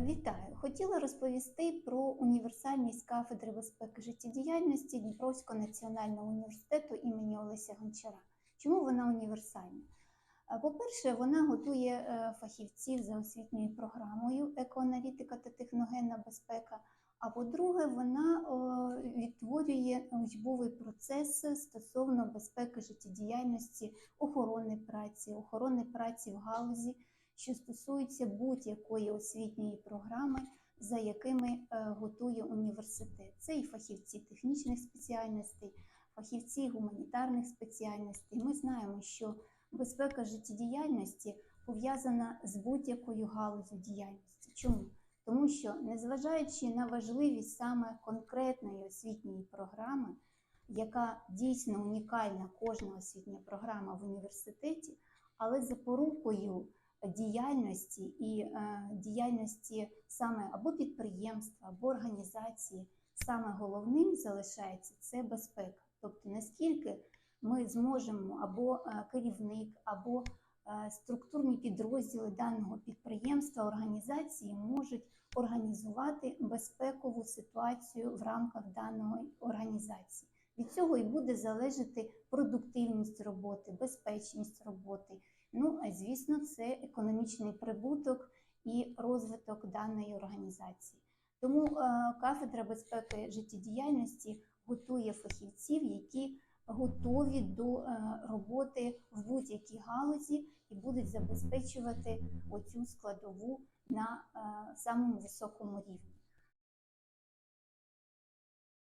Вітаю! Хотіла розповісти про універсальність кафедри безпеки життєдіяльності Дніпровського національного університету імені Олеся Гончара. Чому вона універсальна? Е, По-перше, вона готує е, фахівців за освітньою програмою екоаналітика та техногенна безпека. А по-друге, вона відтворює учбовий процес стосовно безпеки життєдіяльності, охорони праці, охорони праці в галузі, що стосується будь-якої освітньої програми, за якими е, готує університет. Це і фахівці технічних спеціальностей, фахівці гуманітарних спеціальностей. Ми знаємо, що безпека життєдіяльності пов'язана з будь-якою галузю діяльності. Чому? Тому що, незважаючи на важливість саме конкретної освітньої програми, яка дійсно унікальна, кожна освітня програма в університеті, але запорукою діяльності і е, діяльності саме або підприємства, або організації, саме головним залишається це безпека. Тобто, наскільки ми зможемо або е, керівник, або е, структурні підрозділи даного підприємства, організації можуть організувати безпекову ситуацію в рамках даної організації. Від цього і буде залежати продуктивність роботи, безпечність роботи. Звісно, це економічний прибуток і розвиток даної організації. Тому е, кафедра безпеки життєдіяльності готує фахівців, які готові до е, роботи в будь-якій галузі і будуть забезпечувати оцю складову на е, самому високому рівні.